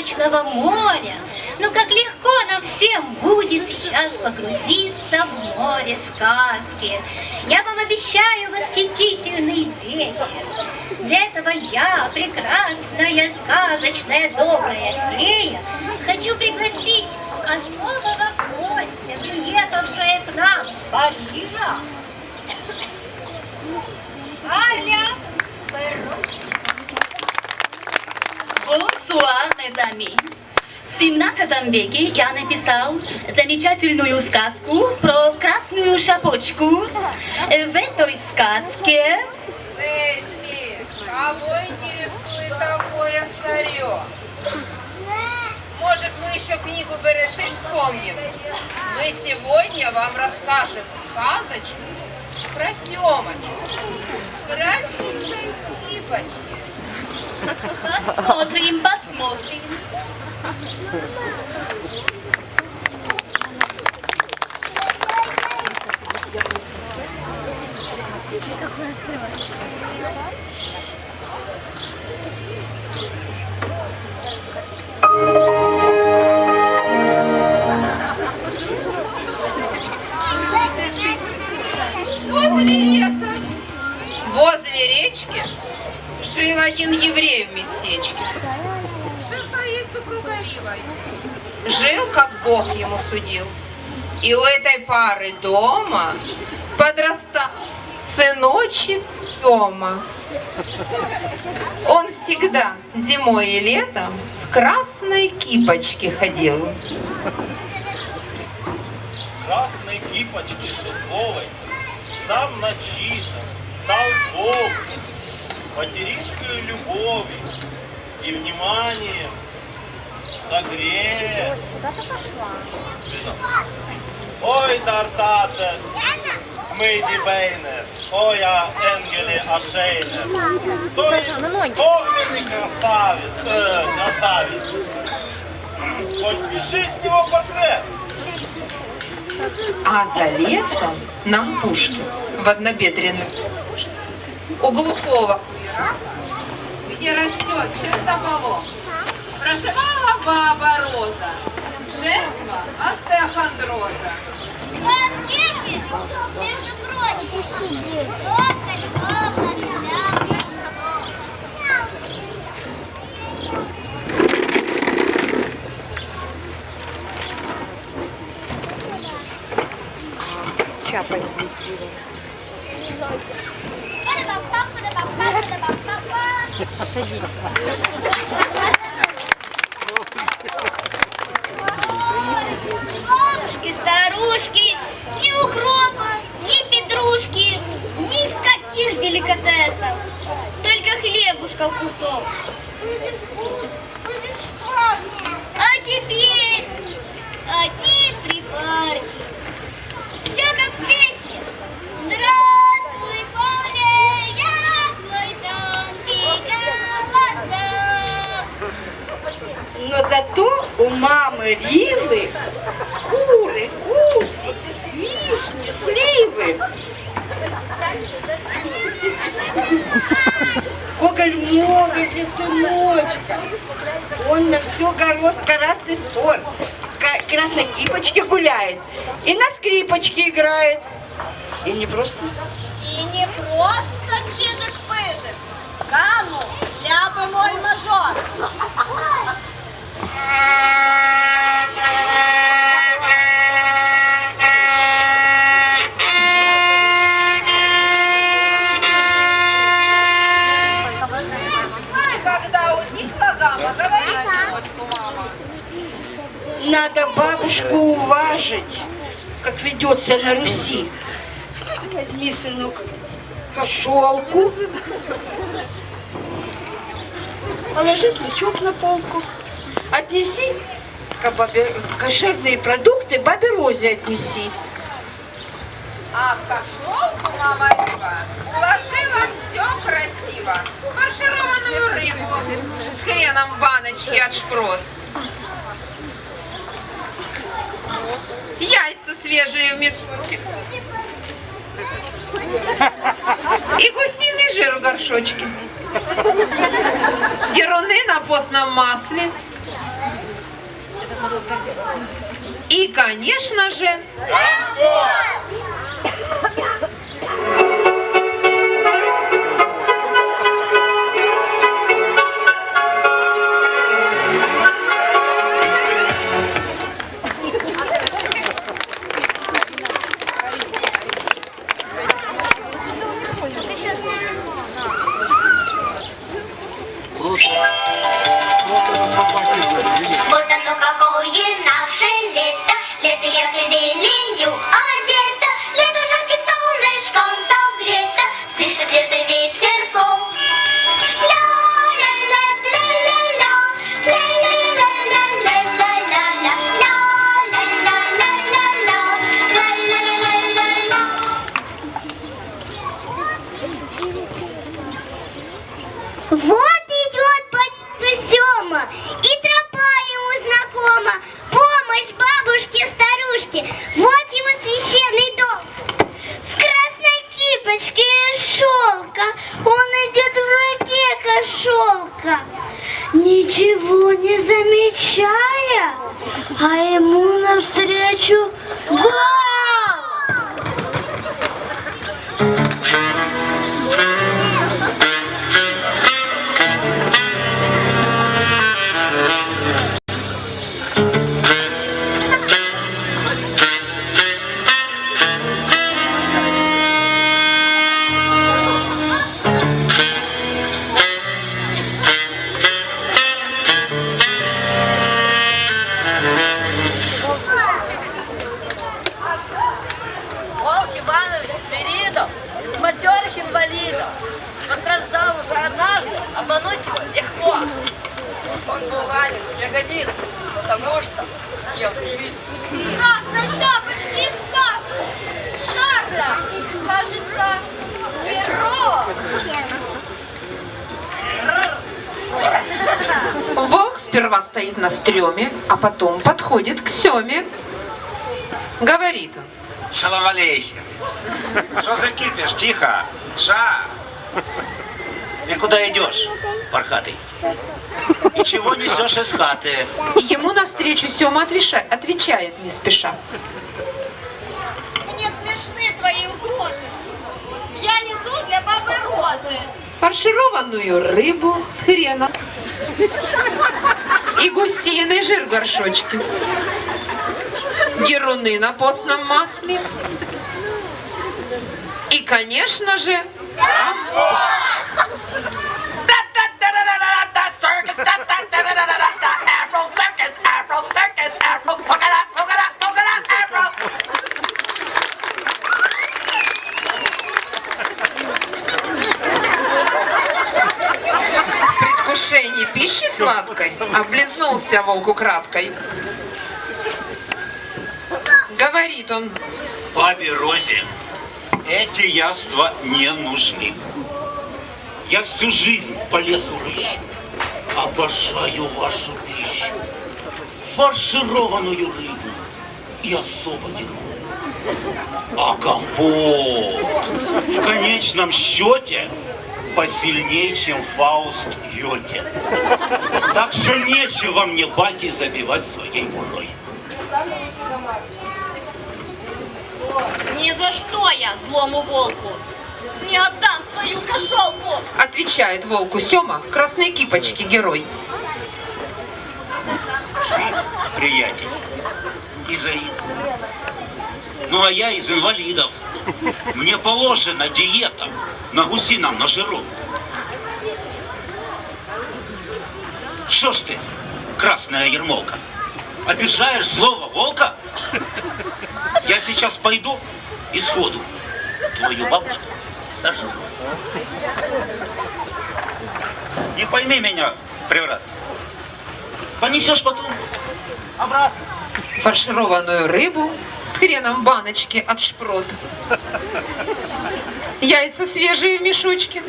сказочного моря. Ну как легко нам всем будет сейчас погрузиться в море сказки. Я вам обещаю восхитительный вечер. Для этого я, прекрасная, сказочная, добрая фея, хочу пригласить особого гостя, приехавшая к нам с Парижа. 17 веке я написал замечательную сказку про красную шапочку. В этой сказке Лесли, кого интересует такое старье? Может, мы еще книгу Берешит вспомним? Мы сегодня вам расскажем сказочку про Семочку. Красненькой кипочки. посмотрим, посмотрим. Возле речки, жил один еврей в местечке. Жил как Бог ему судил. И у этой пары дома подрастал сыночек Тома. Он всегда зимой и летом в красной кипочке ходил. красной кипочке шелковой, сам начитан, толковый, материнскую любовью и вниманием согреет. Бежал. Ой, Дартате, Мейди Бейнер, ой, а Энгели Ашейнер. То есть огненный красавец, э, красавец. Хоть пиши с него портрет. А за лесом на пушке в однобедренном у глухого где растет чернополох, проживала баба Роза, жертва остеохондроза. Вот дети, между прочим, Роза Львовна шляпа Бабушки, хлебушка в кусок. А теперь одни припарки. Все как в песне. Здравствуй, поле, я твой тонкий голосок. Но зато у мамы Ривы куры, гуси, вишни, сливы. Сколько много для сыночка. Он на все гораздо спор. В красной кипочке гуляет и на скрипочке играет. И не просто И не просто чижик-пыжик. Каму, ля бемоль мажор. Надо бабушку уважить, как ведется на Руси. Возьми, сынок, кошелку, положи значок на полку, отнеси бабе- кошерные продукты бабе Розе отнеси. А в кошелку мама Рыба уложила все красиво. Фаршированную рыбу с хреном в баночке от шпрот. Яйца свежие в мешочке. И гусиный жир в горшочке. Деруны на постном масле. И, конечно же, Вот оно какое наше лето, лето яркой зеленью а ему навстречу гол! Ягодицу, потому что съел девицу. Красной шапочки из сказку. Шарля, кажется, перо. волк сперва стоит на стреме, а потом подходит к Семе. Говорит он. Шалом алейхим. Что за кипиш? Тихо. Ша. Ты куда идешь, пархатый? И чего несешь из хаты? И ему навстречу Сема отвеша- отвечает не спеша. Мне смешны твои угрозы. Я несу для бабы розы. Фаршированную рыбу с хреном. И гусиный жир в горшочке. Деруны на постном масле. И, конечно же, в сладкой облизнулся волку краткой. Говорит он, Бабе Розе эти яства не нужны. Я всю жизнь по лесу рыщу. Обожаю вашу пищу. Фаршированную рыбу и особо дерьмо. А компот в конечном счете посильнее, чем Фауст Йоте. Так что нечего мне баки забивать своей водой. Ни за что я злому волку не отдам свою кошелку. отвечает волку Сема в красной кипочке герой. Приятель, из Аид. Ну а я из инвалидов. Мне положена диета на гусином на жиру. Что ж ты, красная ермолка, обижаешь слово волка? Я сейчас пойду и сходу твою бабушку сожру. Не пойми меня, преврат. Понесешь потом обратно. Фаршированную рыбу с хреном в баночке от шпрот. Яйца свежие в мешочке.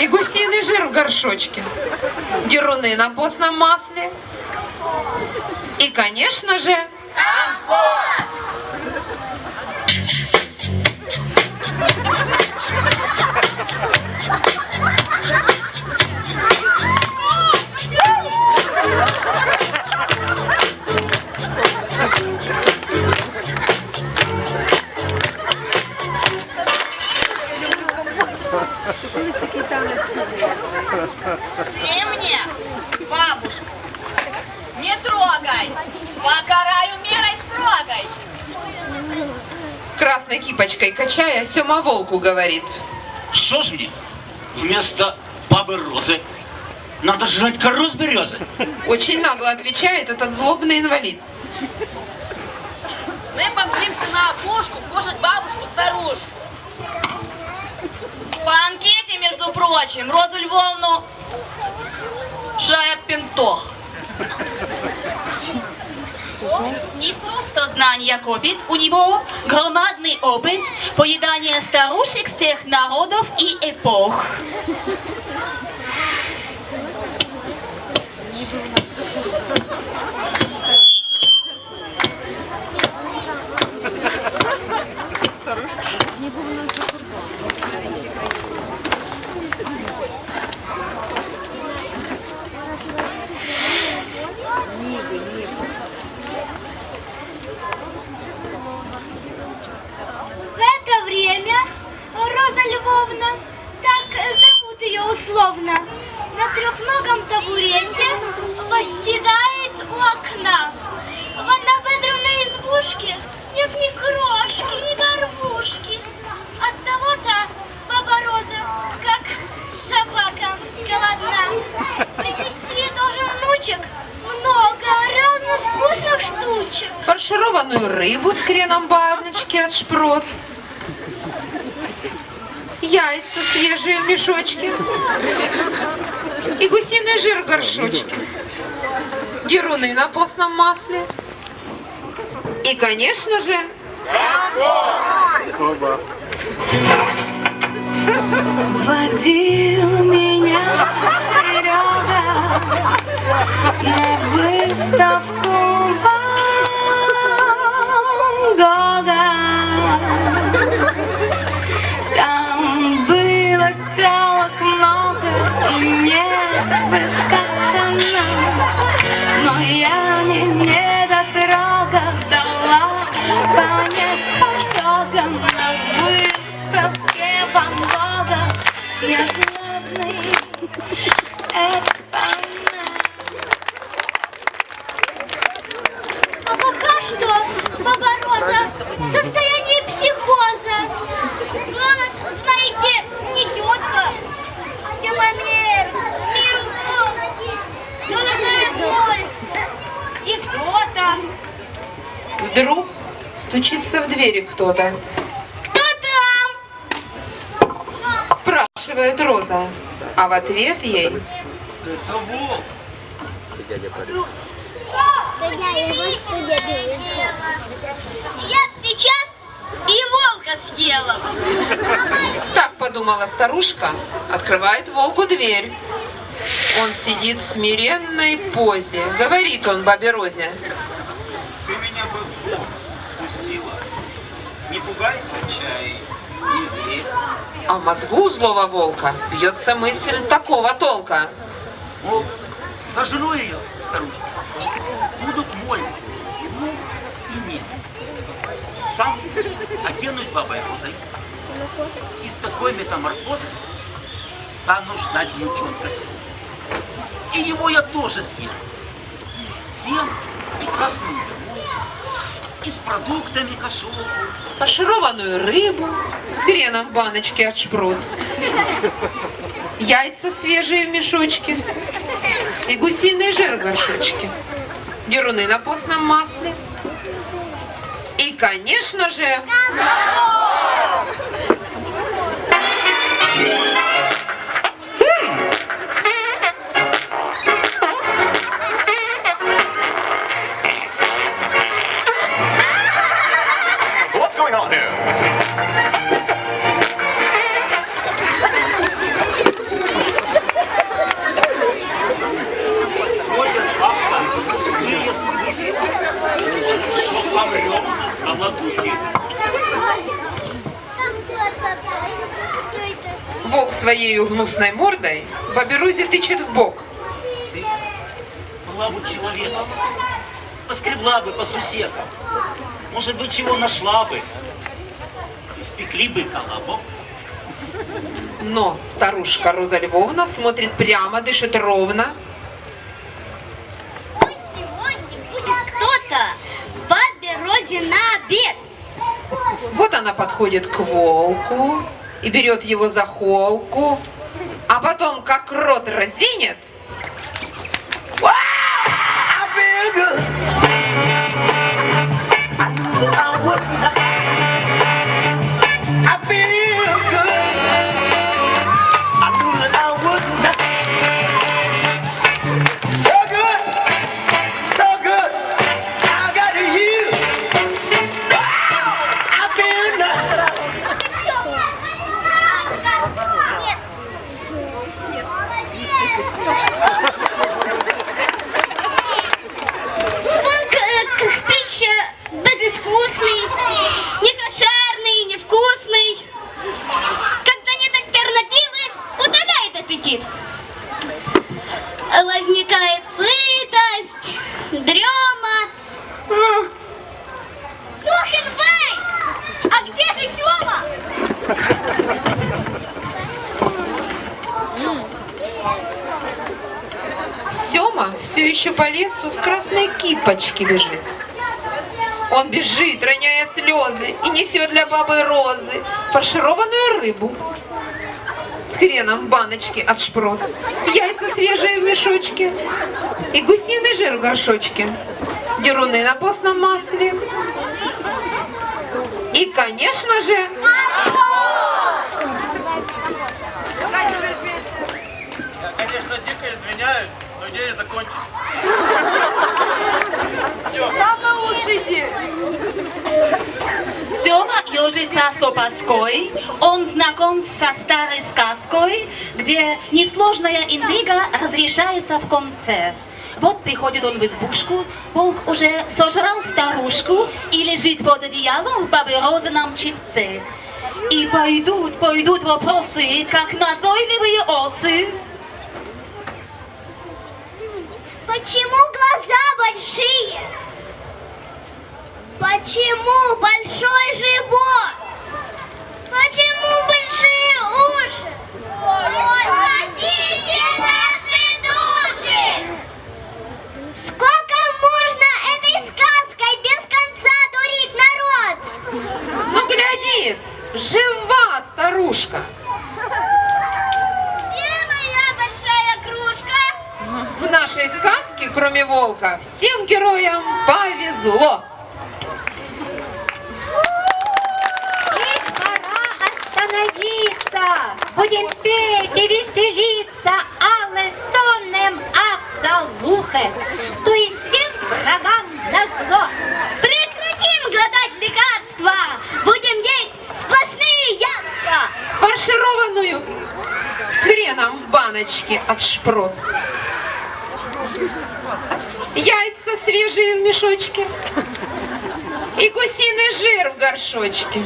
И гусиный жир в горшочке. Деруны на постном масле. И, конечно же, красной Волку говорит. Что ж мне? Вместо бабы Розы надо жрать кору с березы. Очень нагло отвечает этот злобный инвалид. Мы помчимся на опушку кушать бабушку-старушку. По анкете, между прочим, Розу Львовну Шая Не просто знания копит, у него громадный опыт поедания старушек всех народов и эпох. В это время Роза Львовна, так зовут ее условно, на трехногом табурете восседает у окна. В однобедренной избушке нет ни крошки, ни горбушки. От того-то баба Роза, как собака, голодна. Принести ей должен внучек много разных вкусных штучек. Фаршированную рыбу с хреном баночки от шпрот. Яйца свежие в мешочке. И гусиный жир в горшочке. Деруны на постном масле. И, конечно же, Водил меня Серега на выставку Гога. Там было телок много и небо, как она. Но я не недотрога дала понять порога на выставке Ван Гога. Я стучится в двери кто-то. Кто там? Спрашивает Роза. А в ответ ей Я сейчас И волка съела. Так подумала старушка, открывает волку дверь. Он сидит в смиренной позе. Говорит он бабе Розе. Ты меня бы в дом пустила. Не пугайся, чай, не зверь. А в мозгу злого волка бьется мысль такого толка. Мол, сожру ее, старушка. Будут мой. Ну и нет. Сам оденусь бабой розой. И с такой метаморфозой стану ждать внучонка. И его я тоже съем. Съем и красную и с продуктами кашелку. Фаршированную рыбу с хреном в баночке от шпрот. Яйца свежие в мешочке. И гусиный жир в горшочке. Деруны на постном масле. И, конечно же, What's своей гнусной мордой бабе Розе тычет в бок. Ты была бы человеком, поскребла бы по сусекам, может быть, чего нашла бы, испекли бы колобок. Но старушка Роза Львовна смотрит прямо, дышит ровно. Сегодня будем кто-то бабе Розе на обед. Вот она подходит к волку и берет его за холку, а потом как рот разинет, I. еще по лесу в красной кипочке бежит. Он бежит, роняя слезы, и несет для бабы розы фаршированную рыбу с хреном в баночке от шпрот, яйца свежие в мешочке и гусиный жир в горшочке, деруны на постном масле. И, конечно же, конечно, дико извиняюсь, но идея закончена. Ежица с опаской, он знаком со старой сказкой, где несложная интрига разрешается в конце. Вот приходит он в избушку, волк уже сожрал старушку и лежит под одеялом в бабе-розаном чипце. И пойдут, пойдут вопросы, как назойливые осы. Почему глаза большие? Почему большой живот? Старушка. Где моя большая кружка? В нашей сказке, кроме волка, всем героям повезло. Ведь пора остановиться. Будем петь и веселиться, але соннем Авсалухес, то есть всем врагам на зло. Прекратим глотать лекарства, будем есть сплошные яства. Фаршированную с баночке от шпрот. Яйца свежие в мешочке. И гусиный жир в горшочке.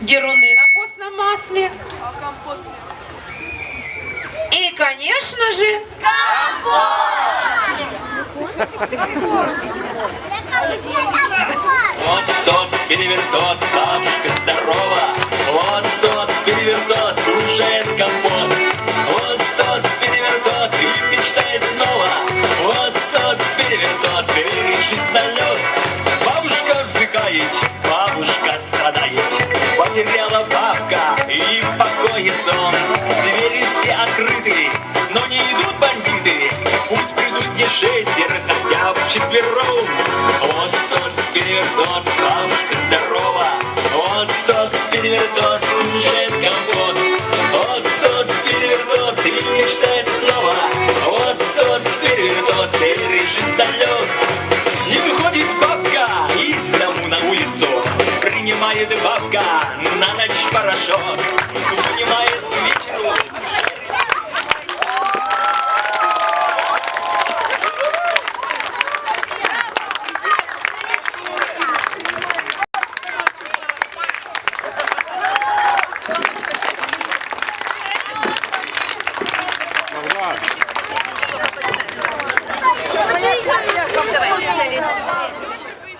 Деруны на постном масле. И, конечно же, Вот тот перевертот, бабушка здорова. Потеряла бабка и в покое сон. Двери все открыты, но не идут бандиты. Пусть придут не шестеро, хотя бы четвером.